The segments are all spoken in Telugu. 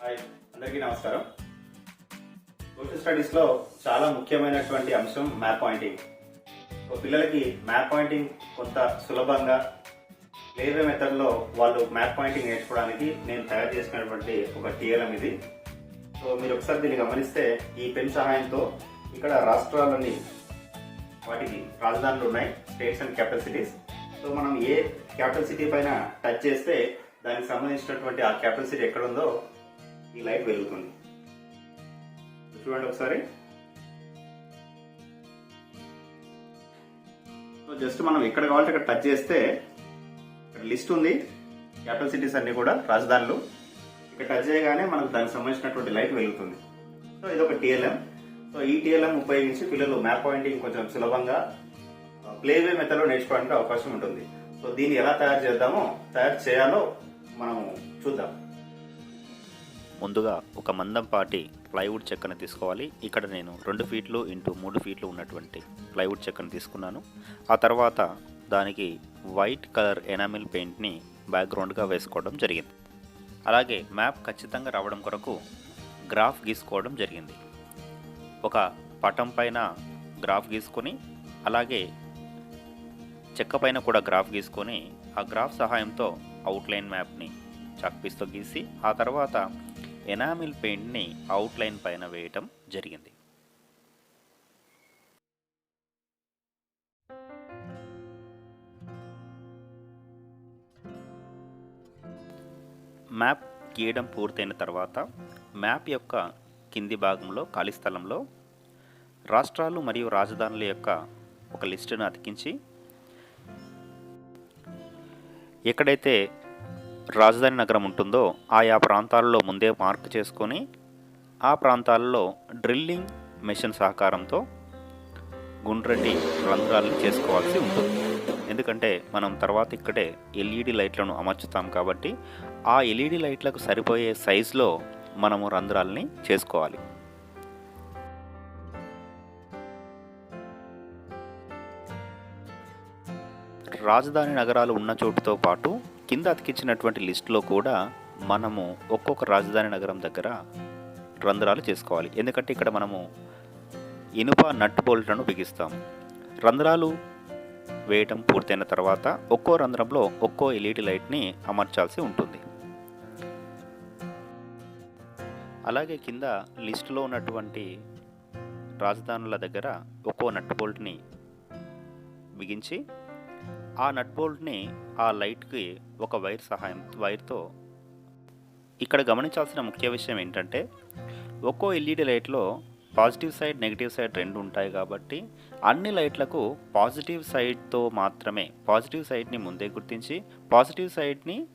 హాయ్ అందరికీ నమస్కారం. సోషల్ స్టడీస్లో చాలా ముఖ్యమైనటువంటి అంశం మ్యాప్ పాయింటింగ్ సో పిల్లలకి మ్యాప్ పాయింటింగ్ కొంత సులభంగా వేరే మెథడ్లో వాళ్ళు మ్యాప్ పాయింటింగ్ నేర్చుకోవడానికి నేను తయారు చేసినటువంటి ఒక టీఎల్ఎం ఇది. సో మీరు ఒకసారి దీన్ని గమనిస్తే ఈ పెన్ సహాయంతో ఇక్కడ రాష్ట్రాలన్నీ వాటికి రాజధానులు ఉన్నాయి స్టేట్స్ అండ్ క్యాపిటల్ సో మనం ఏ క్యాపిటల్ సిటీ పైన టచ్ చేస్తే దానికి సంబంధించినటువంటి ఆ క్యాపిటల్ సిటీ ఎక్కడ ఉందో ఈ లైట్ వెలుగుతుంది. చూడండి ఒకసారి. సో జస్ట్ మనం ఎక్కడ కావాలంటే ఇక్కడ టచ్ చేస్తే ఇక్కడ లిస్ట్ ఉంది. క్యాపిటల్ సిటీస్ అన్ని కూడా రాజధానులు. ఇక్కడ టచ్ చేయగానే మనకు దానికి సంబంధించినటువంటి లైట్ వెలుగుతుంది. సో ఇది ఒక టీఎల్ఎం. సో ఈ టీఎల్ఎం ఉపయోగించి పిల్లలు మ్యాప్ పాయింటింగ్ కొంచెం సులభంగా ప్లేవే మెథడ్లో నేర్చుకోవడానికి అవకాశం ఉంటుంది. సో దీన్ని ఎలా తయారు చేద్దామో తయారు చేయాలో మనము చూద్దాం. ముందుగా ఒక మందంపాటి ప్లైవుడ్ చెక్కను తీసుకోవాలి. ఇక్కడ నేను రెండు ఫీట్లు ఇంటూ మూడు ఫీట్లు ఉన్నటువంటి ప్లైవుడ్ చెక్కను తీసుకున్నాను. ఆ తర్వాత దానికి వైట్ కలర్ ఎనామిల్ పెయింట్ని బ్యాక్గ్రౌండ్గా వేసుకోవడం జరిగింది. అలాగే మ్యాప్ ఖచ్చితంగా రావడం కొరకు గ్రాఫ్ గీసుకోవడం జరిగింది. ఒక పటం పైన గ్రాఫ్ గీసుకొని అలాగే చెక్క పైన కూడా గ్రాఫ్ గీసుకొని ఆ గ్రాఫ్ సహాయంతో అవుట్లైన్ మ్యాప్ని చాక్పీస్తో గీసి ఆ తర్వాత ఎనామిల్ పెయింట్ని అవుట్లైన్ పైన వేయటం జరిగింది. మ్యాప్ గీయడం పూర్తయిన తర్వాత మ్యాప్ యొక్క కింది భాగంలో ఖాళీ స్థలంలో రాష్ట్రాలు మరియు రాజధానుల యొక్క ఒక లిస్టును అతికించి ఎక్కడైతే రాజధాని నగరం ఉంటుందో ఆయా ప్రాంతాలలో ముందే మార్క్ చేసుకొని ఆ ప్రాంతాలలో డ్రిల్లింగ్ మెషిన్ సహకారంతో గుండ్రటి రంధ్రాలను చేసుకోవాల్సి ఉంటుంది. ఎందుకంటే మనం తర్వాత ఇక్కడే ఎల్ఈడి లైట్లను అమర్చుతాం కాబట్టి ఆ ఎల్ఈడి లైట్లకు సరిపోయే సైజులో మనము రంధ్రాలని చేసుకోవాలి. రాజధాని నగరాలు ఉన్న చోటుతో పాటు కింద అతికించినటువంటి లిస్టులో కూడా మనము ఒక్కొక్క రాజధాని నగరం దగ్గర రంధ్రాలు చేసుకోవాలి. ఎందుకంటే ఇక్కడ మనము ఇనుప నట్ బోల్ట్లను బిగిస్తాం రంధ్రాలు వేయటం పూర్తయిన తర్వాత ఒక్కో రంధ్రంలో ఒక్కో ఎల్ఈడి లైట్ని అమర్చాల్సి ఉంటుంది. అలాగే కింద లిస్టులో ఉన్నటువంటి రాజధానుల దగ్గర ఒక్కో నట్ బోల్ట్ని బిగించి ఆ నట్ బోల్ట్ని ఆ లైట్కి ఒక వైర్ సహాయం వైర్తో. ఇక్కడ గమనించాల్సిన ముఖ్య విషయం ఏంటంటే ఒక్కో ఎల్ఈడి లైట్లో పాజిటివ్ సైడ్ నెగిటివ్ సైడ్ రెండు ఉంటాయి కాబట్టి అన్ని లైట్లకు పాజిటివ్ సైడ్తో మాత్రమే పాజిటివ్ సైడ్ని ముందే గుర్తించి పాజిటివ్ సైడ్ని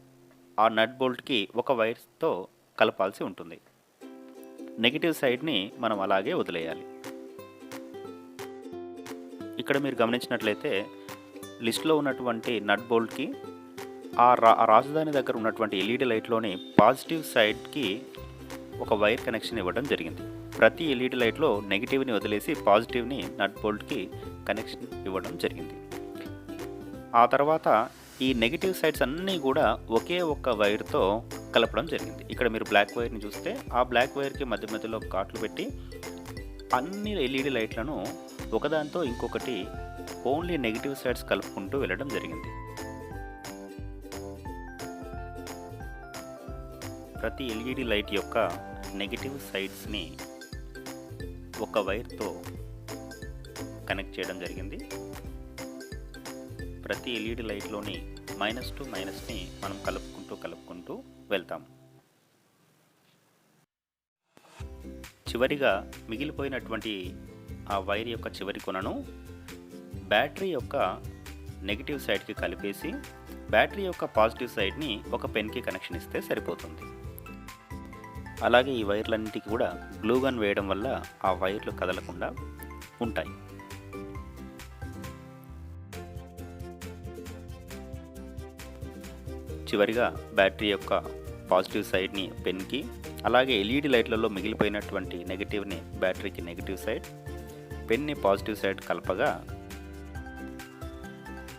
ఆ నట్ బోల్ట్కి ఒక వైర్తో కలపాల్సి ఉంటుంది. నెగిటివ్ సైడ్ని మనం అలాగే వదిలేయాలి. ఇక్కడ మీరు గమనించినట్లయితే లిస్ట్లో ఉన్నటువంటి నట్ బోల్ట్కి ఆ రా రాజధాని దగ్గర ఉన్నటువంటి ఎల్ఈడి లైట్లోని పాజిటివ్ సైడ్కి ఒక వైర్ కనెక్షన్ ఇవ్వడం జరిగింది. ప్రతి ఎల్ఈడి లైట్లో నెగిటివ్ని వదిలేసి పాజిటివ్ని నట్ బోల్ట్కి కనెక్షన్ ఇవ్వడం జరిగింది. ఆ తర్వాత ఈ నెగిటివ్ సైడ్స్ అన్నీ కూడా ఒకే ఒక్క వైర్తో కలపడం జరిగింది. ఇక్కడ మీరు బ్లాక్ వైర్ని చూస్తే ఆ బ్లాక్ వైర్కి మధ్య మధ్యలో కాట్లు పెట్టి అన్ని ఎల్ఈడి లైట్లను ఒకదాంతో ఇంకొకటి ఓన్లీ నెగిటివ్ సైడ్స్ కలుపుకుంటూ వెళ్ళడం జరిగింది. ప్రతి ఎల్ఈడి లైట్ యొక్క నెగిటివ్ సైడ్స్ని ఒక వైర్తో కనెక్ట్ చేయడం జరిగింది. ప్రతి ఎల్ఈడి లైట్లోని మైనస్ టు మైనస్ని మనం కలుపుకుంటూ కలుపుకుంటూ వెళ్తాం. చివరిగా మిగిలిపోయినటువంటి ఆ వైర్ యొక్క చివరి కొనను బ్యాటరీ యొక్క నెగిటివ్ సైడ్కి కలిపేసి బ్యాటరీ యొక్క పాజిటివ్ సైడ్ని ఒక పెన్కి కనెక్షన్ ఇస్తే సరిపోతుంది. అలాగే ఈ వైర్లన్నింటికి కూడా గ్లూగన్ వేయడం వల్ల ఆ వైర్లు కదలకుండా ఉంటాయి. చివరిగా బ్యాటరీ యొక్క పాజిటివ్ సైడ్ని పెన్కి అలాగే ఎల్ఈడి లైట్లలో మిగిలిపోయినటువంటి నెగిటివ్ని బ్యాటరీకి నెగిటివ్ సైడ్ పెన్ని పాజిటివ్ సైడ్ కలపగా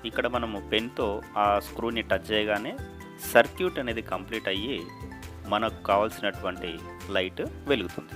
ఇక్కడ మనము పెన్తో ఆ స్క్రూని టచ్ చేయగానే సర్క్యూట్ అనేది కంప్లీట్ అయ్యి మనకు కావాల్సినటువంటి లైట్ వెలుగుతుంది.